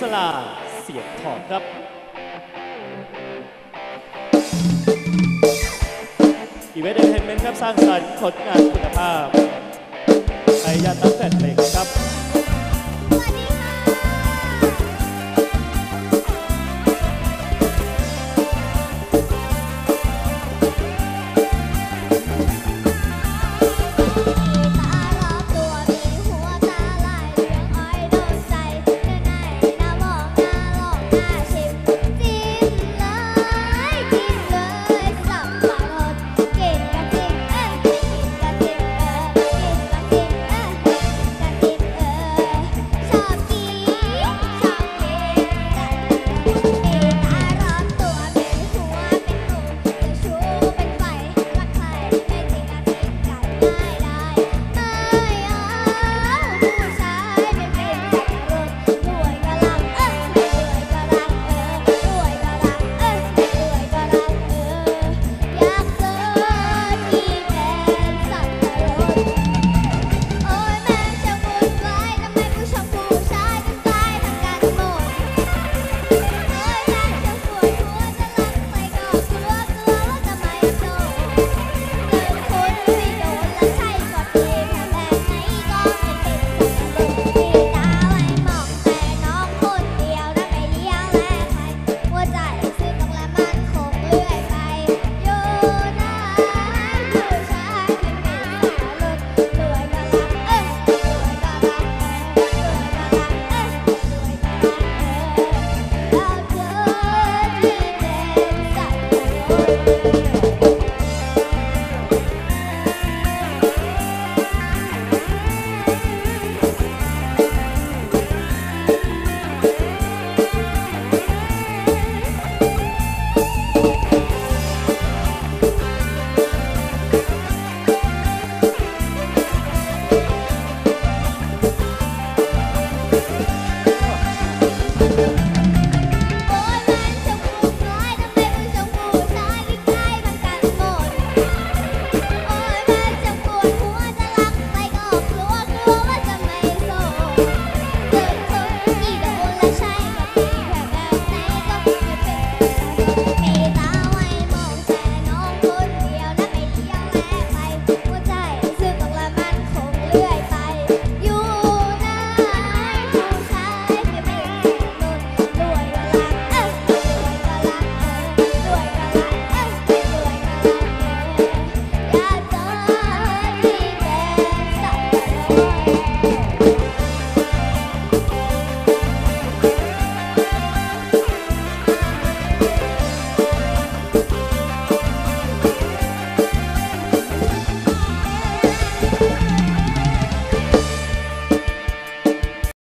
สลาเสียบถอดครับอีเวนต์เอนเตอร์เทนเมนต์ครับสร้างสรรค์ผลงานคุณภาพไอยาตั้งแต่เพลงครับ Bye.